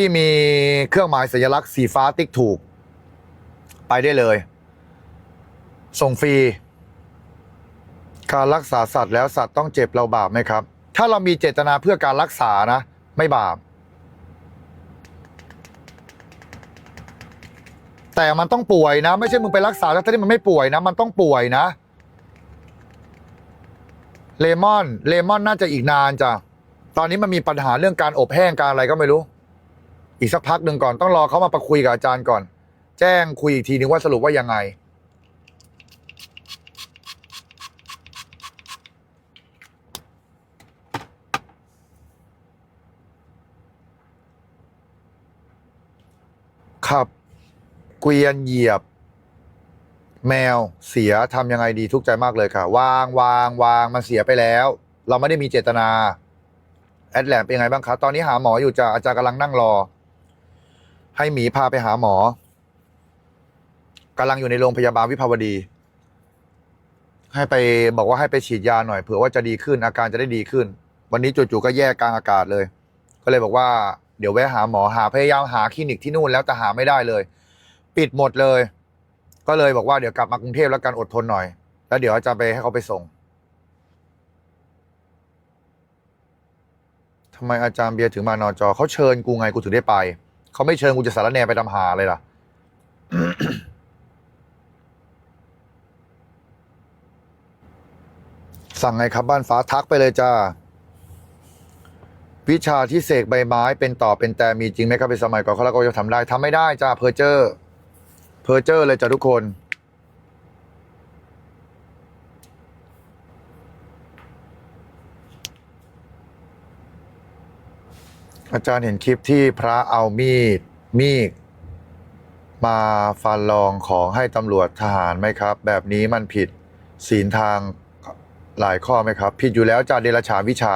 ที่มีเครื่องหมายสัญลักษณ์สีฟ้าติ๊กถูก ไปได้เลย ส่งฟรี การรักษาสัตว์แล้วสัตว์ต้องเจ็บเราบาปไหมครับ ถ้าเรามีเจตนาเพื่อการรักษานะ ไม่บาป แต่มันต้องป่วยนะ ไม่ใช่มึงไปรักษาแล้วที่มันไม่ป่วยนะ มันต้องป่วยนะ เลมอน เลมอนน่าจะอีกนานจ้ะตอนนี้มันมีปัญหาเรื่องการอบแห้งการอะไรก็ไม่รู้ อีกสักพักหนึ่งก่อนต้องรอเขามาประคุยกับอาจารย์ก่อน แจ้งคุยอีกทีนึงว่าสรุปว่ายังไง ขับ เกวียนเหยียบ แมวเสียทำยังไงดีทุกข์ใจมากเลยค่ะ วางวางวางมันเสียไปแล้ว เราไม่ได้มีเจตนา แอดแลมเป็นยังไงบ้างคะตอนนี้หาหมออยู่จ้ะอาจารย์กำลังนั่งรอ ให้หมีพาไปหาหมอกำลังอยู่ในโรงพยาบาลวิภาวดี ให้ไปบอกว่าให้ไปฉีดยาหน่อยเผื่อว่าจะดีขึ้นอาการจะได้ดีขึ้น วันนี้จู่ๆก็แยกกลางอากาศเลย ก็เลยบอกว่าเดี๋ยวแวะหาหมอหาพยายามหาคลินิกที่นู่นแล้วแต่หาไม่ได้เลย ปิดหมดเลย ก็เลยบอกว่าเดี๋ยวกลับมากรุงเทพแล้วกันอดทนหน่อย แล้วเดี๋ยวจะไปให้เขาไปส่งทำไมอาจารย์เบียร์ถึงมานอนจอเขาเชิญกูไงกูถึงได้ไป เขาไม่เชิญกูจะสารแนไปทำหาเลยล่ะสั่งไงครับบ้านฟ้าทักไปเลยจ้า วิชาที่เสกใบไม้เป็นต่อเป็นแต่มีจริงไหมครับเป็นสมัยก่อนเขาเล้วก็จะทำได้ทำไม่ได้จ้าเพอเจอร์เพอเจอร์เลยจ้าทุกคน อาจารย์เห็นคลิปที่พระเอามีดมีดมาฟันลองของให้ตำรวจทหารไหมครับ แบบนี้มันผิดศีลทางหลายข้อไหมครับ ผิดอยู่แล้วจ้าเดรัจฉาวิชา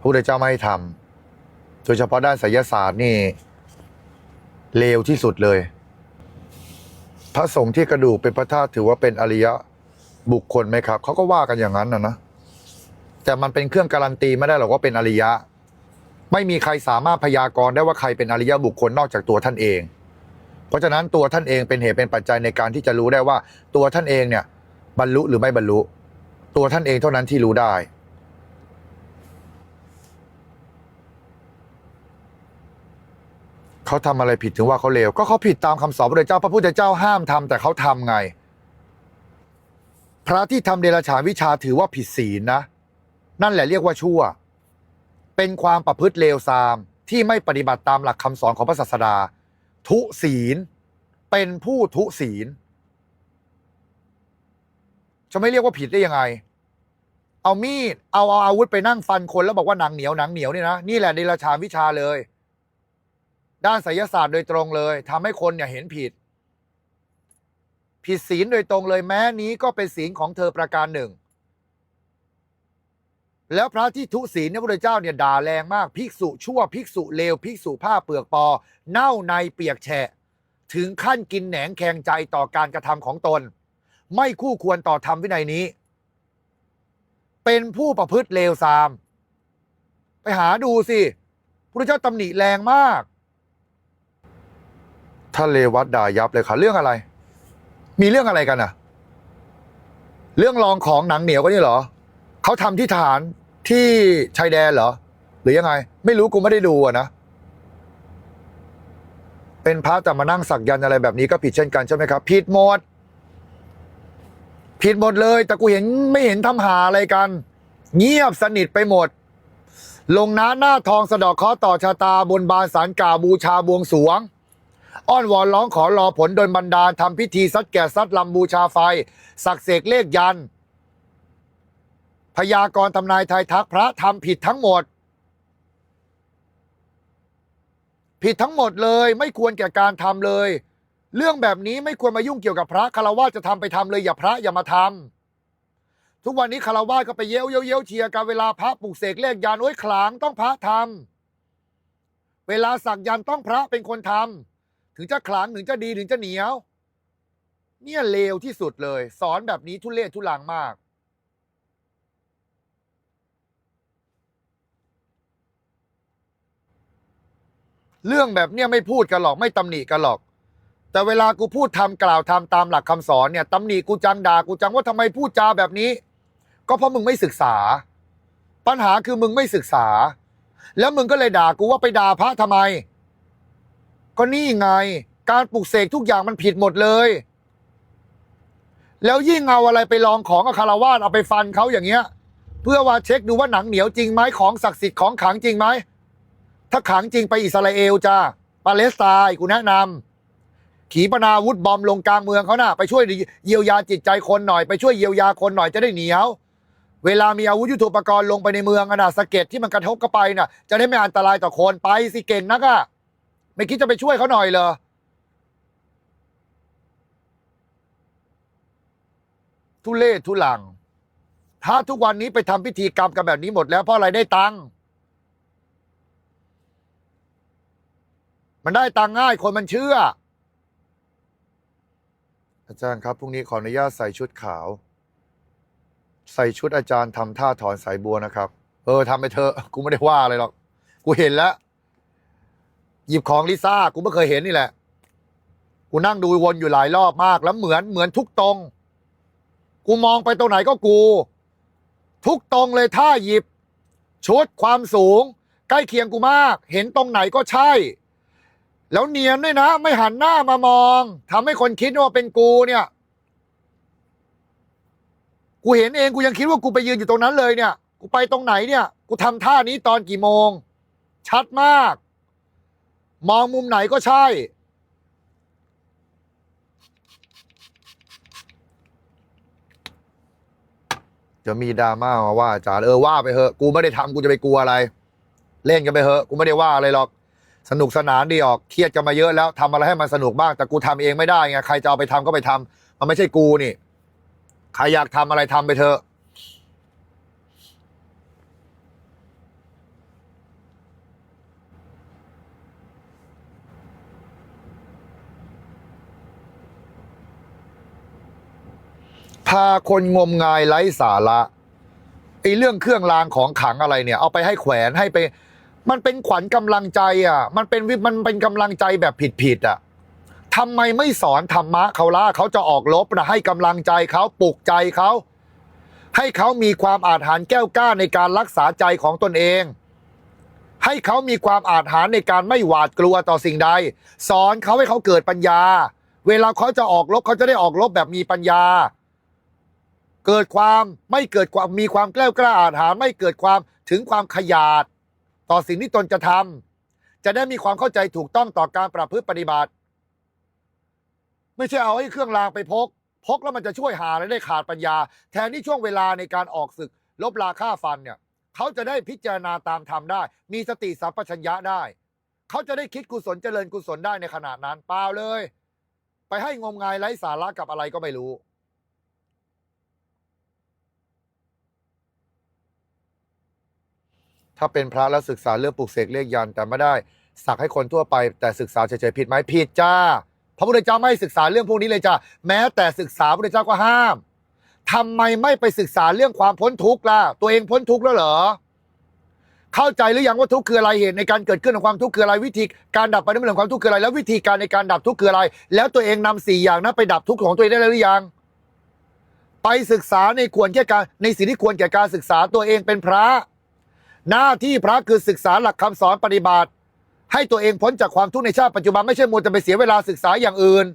พระพุทธเจ้าไม่ให้ทำโดยเฉพาะด้านไสยศาสตร์นี่เลวที่สุดเลย พระสงฆ์ที่กระดูกเป็นพระธาตุถือว่าเป็นอริยะบุคคลไหมครับเขาก็ว่ากันอย่างนั้นนะนะแต่มันเป็นเครื่องการันตีไม่ได้หรอกว่าเป็นอริยะ ไม่มีใครสามารถพยากรณ์ได้ว่าใครเป็นอริยบุคคลนอกจากตัวท่านเอง เพราะฉะนั้นตัวท่านเองเป็นเหตุเป็นปัจจัยในการที่จะรู้ได้ว่า ตัวท่านเองเนี่ย บรรลุหรือไม่บรรลุ ตัวท่านเองเท่านั้นที่รู้ได้เขาทำอะไรผิดถึงว่าเขาเลวก็เขาผิดตามคำสอนพระเจ้า พระพุทธเจ้าห้ามทำแต่เขาทำไง พระที่ทำเดรัจฉานวิชาถือว่าผิดศีลนะ นั่นแหละเรียกว่าชั่ว เป็นความประพฤติเลวทราม ที่ไม่ปฏิบัติตามหลักคำสอนของพระศาสดา ทุศีล เป็นผู้ทุศีล จะไม่เรียกว่าผิดได้ยังไง เอามีด เอาเอาอาวุธไปนั่งฟันคนแล้วบอกว่าหนังเหนียวหนังเหนียวนี่นะ นี่แหละเดรัจฉานวิชาเลย ด้านไสยศาสตร์โดยตรงเลยทำให้คนเนี่ยเห็นผิด ผิดศีลโดยตรงเลยแม้นี้ก็เป็นศีลของเธอประการหนึ่ง แล้วพระที่ทุศีลเนี่ยพระพุทธเจ้าเนี่ยด่าแรงมากภิกษุชั่วภิกษุเลวภิกษุผ้าเปลือกปอ เน่าในเปียกแฉะ ถึงขั้นกินแหนงแคงใจต่อการกระทำของตน ไม่คู่ควรต่อธรรมวินัยนี้ เป็นผู้ประพฤติเลวทราม ไปหาดูสิพระพุทธเจ้าตำหนิแรงมากท่านเลวัตด่ายับเลยค่ะเรื่องอะไร มีเรื่องอะไรกันอะเรื่องลองของหนังเหนียวก็นี่เหรอ เขาทำที่ฐานที่ชายแดนเหรอ หรือยังไง ไม่รู้กูไม่ได้ดูอะนะ เป็นพระแต่มานั่งสักยันอะไรแบบนี้ก็ผิดเช่นกันใช่ไหมครับ ผิดหมด ผิดหมดเลย แต่กูเห็นไม่เห็นทำหาอะไรกัน เงียบสนิทไปหมด ลงน้าหน้าทองสะดอกเคราะต่อชะตาบนบานสารกาบูชาบวงสวงอ้อนวอนร้องขอรอผลโดนบันดาลทำพิธีซัดแก่ซัดลำบูชาไฟ สักเสกเลขยันต์ พยากรณ์ทำนายทายทักพระทำผิดทั้งหมด ผิดทั้งหมดเลยไม่ควรแก่การทำเลย เรื่องแบบนี้ไม่ควรมายุ่งเกี่ยวกับพระคารวะจะทำไปทำเลยอย่าพระอย่ามาทำทุกวันนี้คารวะก็ไปเย้ยวเย้ยวเย้ยวเชียร์กันเวลาพระปลุกเสกเลขยันต์โอ้ยขลังต้องพระทำเวลาสักยันต์ต้องพระเป็นคนทำถึงจะขลังถึงจะดีถึงจะเหนียว เนี่ยเลวที่สุดเลย สอนแบบนี้ทุเลศทุลังมาก เรื่องแบบเนี้ยไม่พูดกันหรอกไม่ตำหนิกันหรอก แต่เวลากูพูดทำกล่าวทำตามหลักคำสอนเนี่ยตำหนิกูจังด่ากูจังว่าทำไมพูดจาแบบนี้ ก็เพราะมึงไม่ศึกษา ปัญหาคือมึงไม่ศึกษา แล้วมึงก็เลยด่ากูว่าไปด่าพระทำไม ก็นี่ไง การปลุกเสกทุกอย่างมันผิดหมดเลย แล้วยิ่งเอาอะไรไปลองของกับคารวาสเอาไปฟันเขาอย่างเงี้ย เพื่อว่าเช็คดูว่าหนังเหนียวจริงไหมของศักดิ์สิทธิ์ของขังจริงไหม ถ้าขังจริงไปอิสราเอลจ้าปาเลสไตน์กูแนะนำขีปนาวุธบอมลงกลางเมืองเขาน่ะไปช่วยเยียวยาจิตใจคนหน่อยไปช่วยเยียวยาคนหน่อยจะได้เหนียว เวลามีอาวุธยุทโธปกรณ์ลงไปในเมืองอนะสะเก็ดที่มันกระทบเข้าไปน่ะ จะได้ไม่อันตรายต่อคนไปสิเก่งนักอะไม่คิดจะไปช่วยเขาหน่อยเหรอทุเลศทุลังถ้าทุกวันนี้ไปทำพิธีกรรมกันแบบนี้หมดแล้วเพราะอะไรได้ตังค์ มันได้ตังง่ายคนมันเชื่อ อาจารย์ครับพรุ่งนี้ขออนุญาตใส่ชุดขาว ใส่ชุดอาจารย์ทำท่าถอนสายบัวนะครับ เออทำไปเถอะกูไม่ได้ว่าอะไรหรอก กูเห็นแล้ว หยิบของลิซ่ากูไม่เคยเห็นนี่แหละ กูนั่งดูวนอยู่หลายรอบมากแล้วเหมือนเหมือนทุกตรง กูมองไปตรงไหนก็กู ทุกตรงเลยท่าหยิบ ชุดความสูง ใกล้เคียงกูมาก เห็นตรงไหนก็ใช่ แล้วเนียนด้วยนะ ไม่หันหน้ามามองทำให้คนคิดว่าเป็นกูเนี่ย กูเห็นเองกูยังคิดว่ากูไปยืนอยู่ตรงนั้นเลยเนี่ย กูไปตรงไหนเนี่ย กูทำท่านี้ตอนกี่โมง ชัดมาก มองมุมไหนก็ใช่ จะมีดราม่ามาว่าอาจารย์เออว่าไปเถอะ กูไม่ได้ทำกูจะไปกลัวอะไร เล่นกันไปเถอะ กูไม่ได้ว่าอะไรหรอก สนุกสนานดีออกเครียดกันมาเยอะแล้วทำอะไรให้มันสนุกบ้างแต่กูทำเองไม่ได้ไงใครจะเอาไปทำก็ไปทำมันไม่ใช่กูนี่ ใครอยากทำอะไรทำไปเถอะพาคนงมงายไร้สาระไอ้เรื่องเครื่องรางของขังอะไรเนี่ย เอาไปให้แขวนให้ไป มันเป็นขวัญกำลังใจอะ มันเป็นวิมันเป็นกำลังใจแบบผิดๆอะทำไมไม่สอนธรรมะเขาล่ะเขาจะออกรบนะให้กำลังใจเขาปลุกใจเขาให้เขามีความอาถรรพ์แก้วกล้าในการรักษาใจของตนเอง ให้เขามีความอาถรรพ์ในการไม่หวาดกลัวต่อสิ่งใด สอนเขาให้เขาเกิดปัญญา เวลาเขาจะออกรบเขาจะได้ออกรบแบบมีปัญญา เกิดความไม่เกิดความมีความแกล้วกล้าอาถรรพ์ไม่เกิดความถึงความขยาด ต่อสิ่งที่ตนจะทำจะได้มีความเข้าใจถูกต้องต่อการประพฤติปฏิบัติ ไม่ใช่เอาไอ้เครื่องรางไปพก พกแล้วมันจะช่วยหาและได้ขาดปัญญา แทนที่ช่วงเวลาในการออกศึก ลบราค่าฟันเนี่ย เขาจะได้พิจารณาตามธรรมได้ มีสติสัมปชัญญะได้ เขาจะได้คิดกุศลเจริญกุศลได้ในขณะนั้นเปล่าเลย ไปให้งมงายไร้สาระกับอะไรก็ไม่รู้ ถ้าเป็นพระแล้วศึกษาเรื่องปลูกเสกเรียกยันแต่ไม่ได้สักให้คนทั่วไป แต่ศึกษาเฉยๆผิดไหมผิดจ้า พระพุทธเจ้าไม่ศึกษาเรื่องพวกนี้เลยจ้าแม้แต่ศึกษาพระพุทธเจ้าก็ห้ามทำไมไม่ไปศึกษาเรื่องความพ้นทุกข์ล่ะตัวเองพ้นทุกข์แล้วเหรอเข้าใจหรือยังว่าทุกข์คืออะไรเหตุในการเกิดขึ้นของความทุกข์คืออะไรวิธีการดับไปนั้นของความทุกข์คืออะไร แล้ววิธีการในการดับทุกข์คืออะไร แล้วตัวเองนำสี่อย่างนั้นไปดับทุกข์ของตัวเองได้แล้วหรือยัง ไปศึกษาในควรแก่การในสิ่งที่ควรแก่การศึกษาตัวเองเป็นพระ หน้าที่พระคือศึกษาหลักคำสอนปฏิบัติ ให้ตัวเองพ้นจากความทุกข์ในชาติปัจจุบันไม่ใช่มัวจะไปเสียเวลาศึกษาอย่างอื่น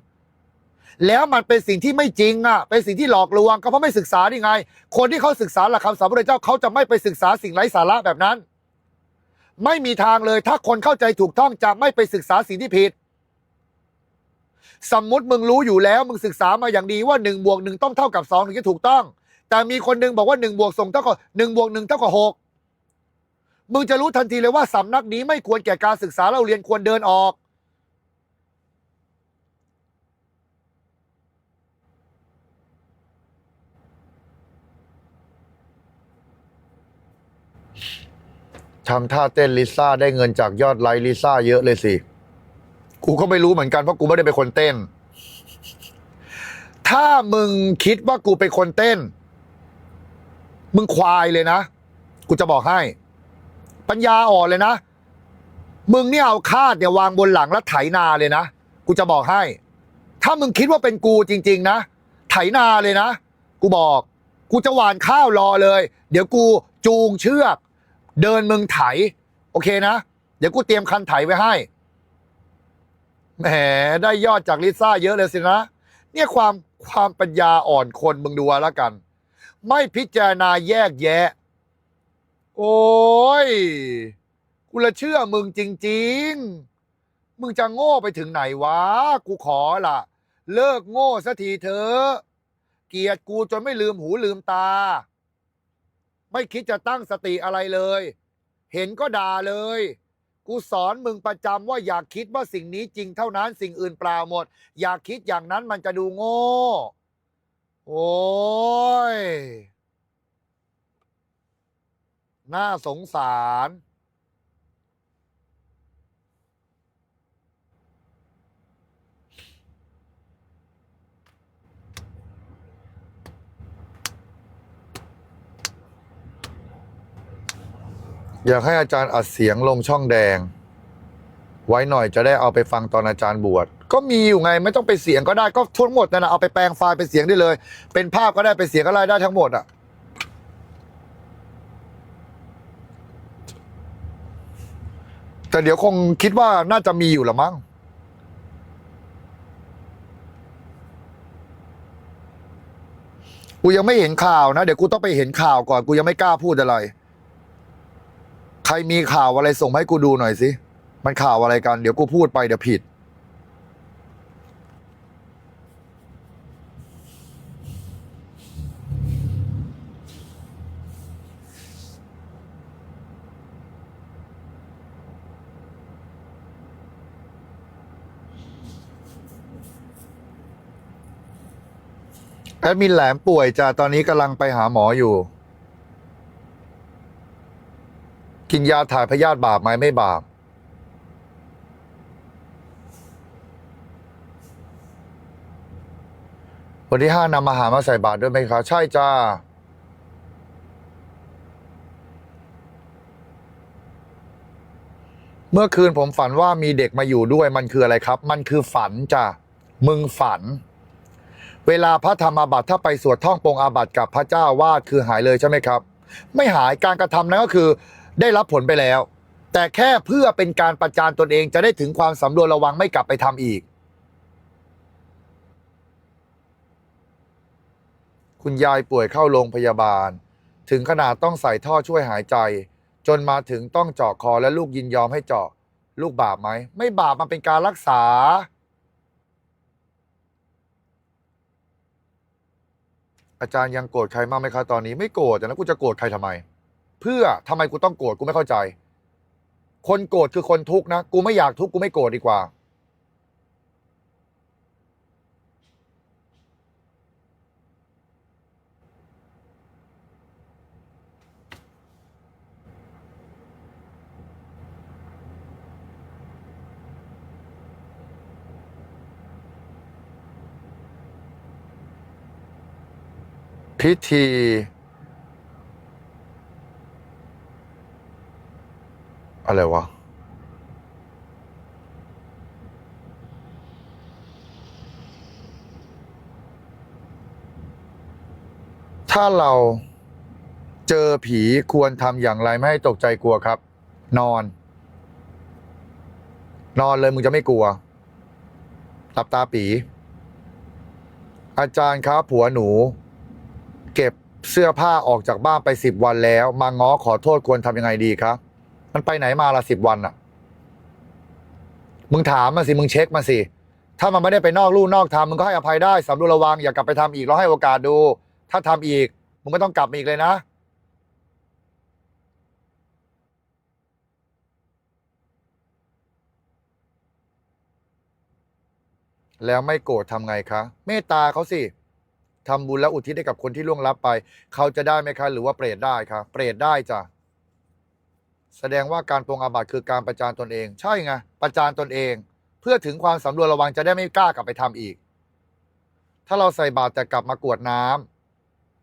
แล้วมันเป็นสิ่งที่ไม่จริงอะเป็นสิ่งที่หลอกลวงก็เพราะไม่ศึกษานี่ไง คนที่เขาศึกษาหลักคำสอนพระพุทธเจ้าเขาจะไม่ไปศึกษาสิ่งไร้สาระแบบนั้น ไม่มีทางเลยถ้าคนเข้าใจถูกต้องจะไม่ไปศึกษาสิ่งที่ผิดสมมุติมึงรู้อยู่แล้วมึงศึกษามาอย่างดีว่า1นบวกหต้องเท่ากับ2ถึงจะถูกต้อง แต่มีคนหนึงบอกว่า1บวกสองเท่ากับหนึ่งบวกหนึ่งเท่ากับหก มึงจะรู้ทันทีเลยว่าสำนักนี้ไม่ควรแก่การศึกษาเราเรียนควรเดินออก ทำท่าเต้นลิซ่าได้เงินจากยอดไลค์ลิซ่าเยอะเลยสิ กูก็ไม่รู้เหมือนกันเพราะกูไม่ได้เป็นคนเต้น ถ้ามึงคิดว่ากูเป็นคนเต้น มึงควายเลยนะ กูจะบอกให้ ปัญญาอ่อนเลยนะ มึงเนี่ยเอาคาดเนี่ยวางบนหลังแล้วไถนาเลยนะ กูจะบอกให้ ถ้ามึงคิดว่าเป็นกูจริง ๆ นะ ไถนาเลยนะ กูบอก กูจะหวานข้าวรอเลย เดี๋ยวกูจูงเชือก เดินมึงไถ โอเคนะ เดี๋ยวกูเตรียมคันไถไว้ให้ แหม ได้ยอดจากลิซ่าเยอะเลยสินะ เนี่ยความความปัญญาอ่อนคนมึงดูแล้วกัน ไม่พิจารณาแยกแยะ โอ้ยกูละเชื่อมึงจริง ๆ มึงจะโง่ไปถึงไหนวะ กูขอละเลิกโง่สักทีเถอะเกลียดกูจนไม่ลืมหูลืมตา ไม่คิดจะตั้งสติอะไรเลย เห็นก็ด่าเลย กูสอนมึงประจำว่าอยากคิดว่าสิ่งนี้จริงเท่านั้นสิ่งอื่นเปล่าหมด อยากคิดอย่างนั้นมันจะดูโง่ โอ้ย น่าสงสาร อยากให้อาจารย์อัดเสียงลงช่องแดง ไว้หน่อยจะได้เอาไปฟังตอนอาจารย์บวชก็มีอยู่ไงไม่ต้องไปเสียงก็ได้ก็ทั้งหมดนั่นนะเอาไปแปลงไฟล์เป็นเสียงได้เลย เป็นภาพก็ได้เป็นเสียงก็ได้ได้ทั้งหมดอะ แต่เดี๋ยวคงคิดว่าน่าจะมีอยู่ละมั้งกูยังไม่เห็นข่าวนะเดี๋ยวกูต้องไปเห็นข่าวก่อนกูยังไม่กล้าพูดอะไร ใครมีข่าวอะไรส่งมาให้กูดูหน่อยสิมันข่าวอะไรกัน เดี๋ยวกูพูดไปเดี๋ยวผิด แอดมินแหลมป่วยจ้ะตอนนี้กำลังไปหาหมออยู่ กินยาถ่ายพยาธิบาปไหมไม่บาปวันที่ห้านำอาหารมาใส่บาตรด้วยไหมคะใช่จ้าเมื่อคืนผมฝันว่ามีเด็กมาอยู่ด้วยมันคืออะไรครับ มันคือฝันจ้ะมึงฝัน เวลาพระธรรมอาบัติถ้าไปสวดท่องปรงอาบัติกับพระเจ้าวาดคือหายเลยใช่ไหมครับ ไม่หายการกระทำนั้นก็คือได้รับผลไปแล้ว แต่แค่เพื่อเป็นการประจานตนเองจะได้ถึงความสำรวมระวังไม่กลับไปทำอีก คุณยายป่วยเข้าโรงพยาบาล ถึงขนาดต้องใส่ท่อช่วยหายใจ จนมาถึงต้องเจาะคอและลูกยินยอมให้เจาะลูกบาปไหม ไม่บาปมันเป็นการรักษา อาจารย์ยังโกรธใครมากไหมคะตอนนี้ไม่โกรธแต่แล้วกูจะโกรธใครทำไม เพื่อทำไมกูต้องโกรธกูไม่เข้าใจ คนโกรธคือคนทุกข์นะ กูไม่อยากทุกข์กูไม่โกรธดีกว่า พิธี อะไรวะ ถ้าเราเจอผีควรทำอย่างไรไม่ให้ตกใจกลัวครับ นอน นอนเลยมึงจะไม่กลัวหลับตาปี อาจารย์ครับผัวหนู เสื้อผ้าออกจากบ้านไปสิบวันแล้ว มาง้อขอโทษควรทำยังไงดีครับมันไปไหนมาละสิบวันอะมึงถามมาสิมึงเช็คมาสิ ถ้ามันไม่ได้ไปนอกลู่นอกทางมึงก็ให้อภัยได้สำรวจระวังอย่ากลับไปทำอีกแล้วให้โอกาสดู ถ้าทำอีก มึงไม่ต้องกลับมาอีกเลยนะแล้วไม่โกรธทำไงคะ เมตตาเขาสิ ทำบุญแล้วอุทิศให้กับคนที่ล่วงลับไป เขาจะได้ไหมคะ หรือว่าเปรตได้คะเปรตได้จ้ะแสดงว่าการปรงอาบัติคือการประจานตนเอง ใช่ไงประจานตนเอง เพื่อถึงความสำรวมระวังจะได้ไม่กล้ากลับไปทำอีก ถ้าเราใส่บาตรแต่กลับมากรวดน้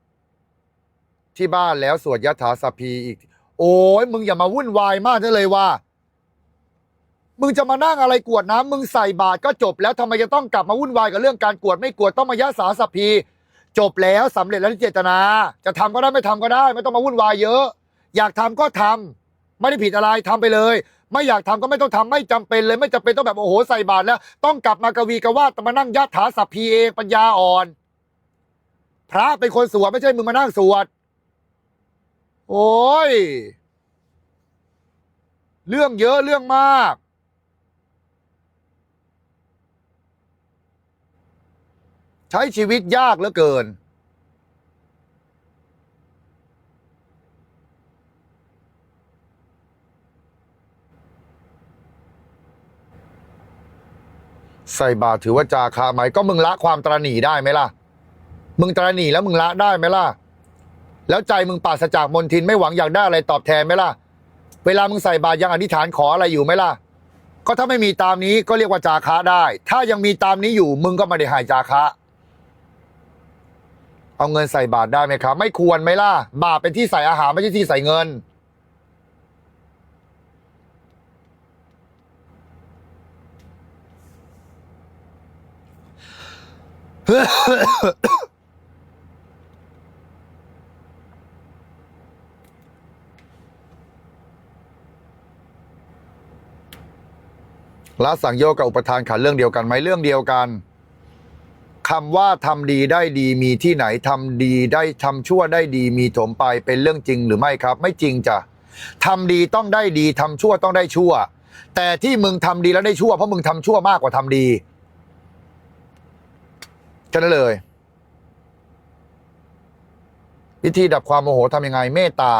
ำที่บ้านแล้วสวดยะถาสพพีอีก โอ้ยมึงอย่ามาวุ่นวายมากเลยว่า มึงจะมานั่งอะไรกวดน้ำมึงใส่บาตรก็จบแล้วทำไมจะต้องกลับมาวุ่นวายกับเรื่องการกวดไม่กวดต้องมายะสาสัพพี จบแล้วสำเร็จแล้วที่เจตนา จะทำก็ได้ไม่ทำก็ได้ ไม่ต้องมาวุ่นวายเยอะ อยากทำก็ทำไม่ได้ผิดอะไรทำไปเลย ไม่อยากทำก็ไม่ต้องทำไม่จำเป็นเลย ไม่จำเป็นต้องแบบโอ้โหใส่บาตรแล้ว ต้องกลับมากวีกว่าดมานั่งยัดถาสัพพีเองปัญญาอ่อน พระเป็นคนสวดไม่ใช่มึงมานั่งสวด โอ้ย เรื่องเยอะเรื่องมาก ใช้ชีวิตยากเหลือเกิน ใส่บาตรถือว่าจาคาไหมก็มึงละความตรหนีได้ไหมล่ะ มึงตรหนีแล้วมึงละได้ไหมล่ะ แล้วใจมึงปราศจากมนทินไม่หวังอยากได้อะไรตอบแทนไหมล่ะ เวลามึงใส่บาตรยังอธิษฐานขออะไรอยู่ไหมล่ะก็ถ้าไม่มีตามนี้ก็เรียกว่าจาคะได้ ถ้ายังมีตามนี้อยู่มึงก็ไม่ได้หายจาคะ เอาเงินใส่บาตรได้ไหมครับ ไม่ควรไหมล่ะ บาตรเป็นที่ใส่อาหารไม่ใช่ที่ใส่เงิน ละสังโยกับอุปทานขันเรื่องเดียวกันไหมเรื่องเดียวกัน คำว่าทำดีได้ดีมีที่ไหนทำดีได้ทำชั่วได้ดีมีถมไปเป็นเรื่องจริงหรือไม่ครับ ไม่จริงจ้ะทำดีต้องได้ดีทำชั่วต้องได้ชั่ว แต่ที่มึงทำดีแล้วได้ชั่ว เพราะมึงทำชั่วมากกว่าทำดีแค่นั้นเลย วิธีดับความโมโหทำยังไงเมตตา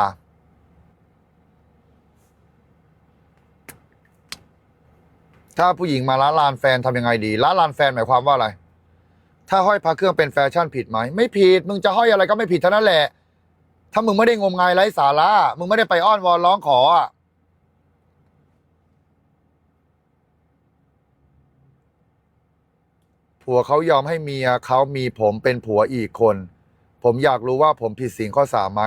ถ้าผู้หญิงมาล้าลานแฟนทำยังไงดีล้าลานแฟนหมายความว่าอะไร ถ้าห้อยพระเครื่องเป็นแฟชั่นผิดไหมไม่ผิด มึงจะห้อยอะไรก็ไม่ผิดเท่านั้นแหละ ถ้ามึงไม่ได้งมงายไร้สาระมึงไม่ได้ไปอ้อนวอนร้องขออะผัวเขายอมให้เมียเขามีผมเป็นผัวอีกคน ผมอยากรู้ว่าผมผิดสิ่งข้อสามไหม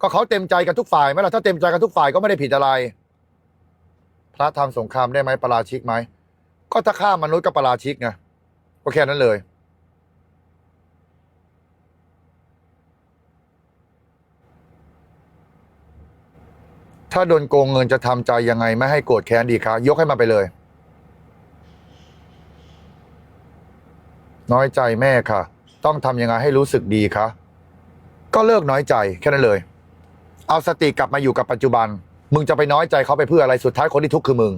ก็เขาเต็มใจกันทุกฝ่ายไหมล่ะถ้าเต็มใจกันทุกฝ่ายก็ไม่ได้ผิดอะไร พระทำสงครามได้ไหมประราชิกไหมก็ถ้าฆ่ามนุษย์ก็ประราชิกไงก็แค่นั้นเลย ถ้าโดนโกงเงินจะทำใจยังไงไม่ให้โกรธแค้นดีคะยกให้มาไปเลย น้อยใจแม่ค่ะ ต้องทำยังไงให้รู้สึกดีคะก็เลิกน้อยใจแค่นั้นเลย เอาสติกลับมาอยู่กับปัจจุบัน มึงจะไปน้อยใจเขาไปเพื่ออะไรสุดท้ายคนที่ทุกข์คือมึง